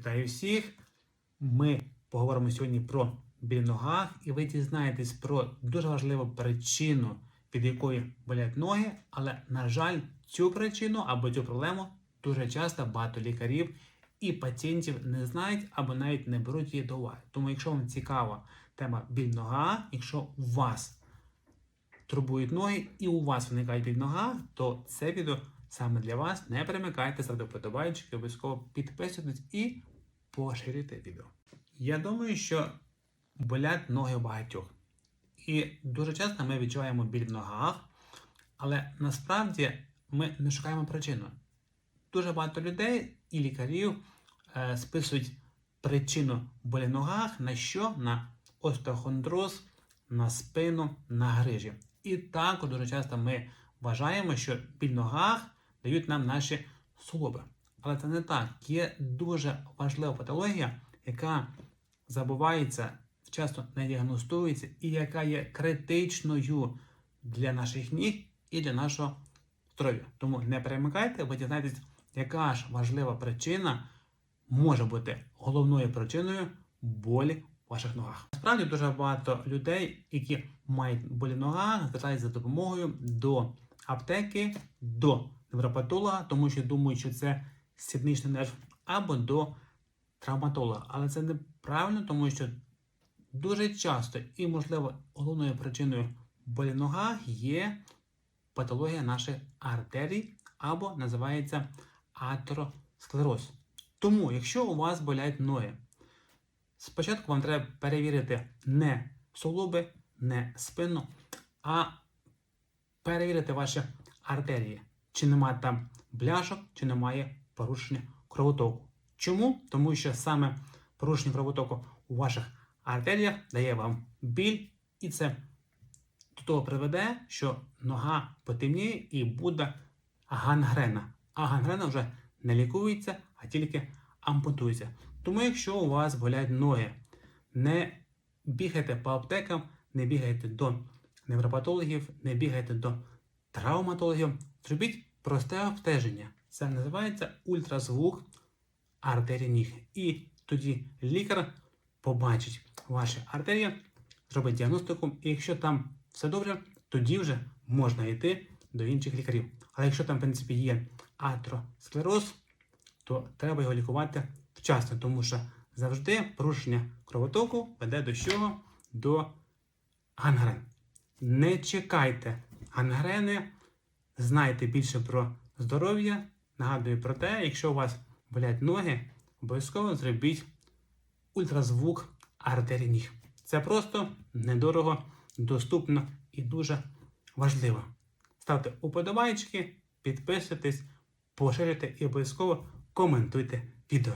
Вітаю всіх! Ми поговоримо сьогодні про біль в ногах, і ви дізнаєтесь про дуже важливу причину, від якої болять ноги. Але, на жаль, цю причину або цю проблему дуже часто багато лікарів і пацієнтів не знають або навіть не беруть її до уваги. Тому, якщо вам цікава тема біль в ногах, якщо у вас турбують ноги і у вас виникає біль в ногах, то це відео саме для вас. Не перемикайте, ставте вподобайчики, обов'язково підписуйтесь і поширюйте відео. Я думаю, що болять ноги у багатьох. І дуже часто ми відчуваємо біль в ногах, але насправді ми не шукаємо причину. Дуже багато людей і лікарів е, списують причину болі в ногах на що? На остеохондроз, на спину, на грижі. І також дуже часто ми вважаємо, що біль ногах дають нам наші суглоби. Але це не так. Є дуже важлива патологія, яка забувається, часто не діагностується, і яка є критичною для наших ніг і для нашого здоров'я. Тому не перемикайте, ви дізнаєтесь, яка ж важлива причина може бути головною причиною болі ваших ногах. Насправді дуже багато людей, які мають болі в ногах, звертаються за допомогою до аптеки, до невропатолога, тому що думають, що це сідничний нерв, або до травматолога. Але це неправильно, тому що дуже часто і, можливо, головною причиною болі в є патологія наших артерій, або називається атеросклероз. Тому, якщо у вас болять ноги, спочатку вам треба перевірити не суглоби, не спину, а перевірити ваші артерії, чи немає там бляшок, чи немає порушення кровотоку. Чому? Тому що саме порушення кровотоку у ваших артеріях дає вам біль, і це до того приведе, що нога потемніє і буде гангрена. А гангрена вже не лікується, а тільки ампутується. Тому, якщо у вас болять ноги, не бігайте по аптекам, не бігайте до невропатологів, не бігайте до травматологів. Зробіть просте обстеження. Це називається ультразвук артерії ніг. І тоді лікар побачить ваші артерії, зробить діагностику, і якщо там все добре, тоді вже можна йти до інших лікарів. Але якщо там, в принципі, є атеросклероз, то треба його лікувати вчасно, тому що завжди порушення кровотоку веде до чого? До гангрен. Не чекайте гангрени, знайте більше про здоров'я. Нагадую про те, якщо у вас болять ноги, обов'язково зробіть ультразвук артерій. Це просто недорого, доступно і дуже важливо. Ставте уподобайки, підписуйтесь, поширюйте і обов'язково коментуйте відео.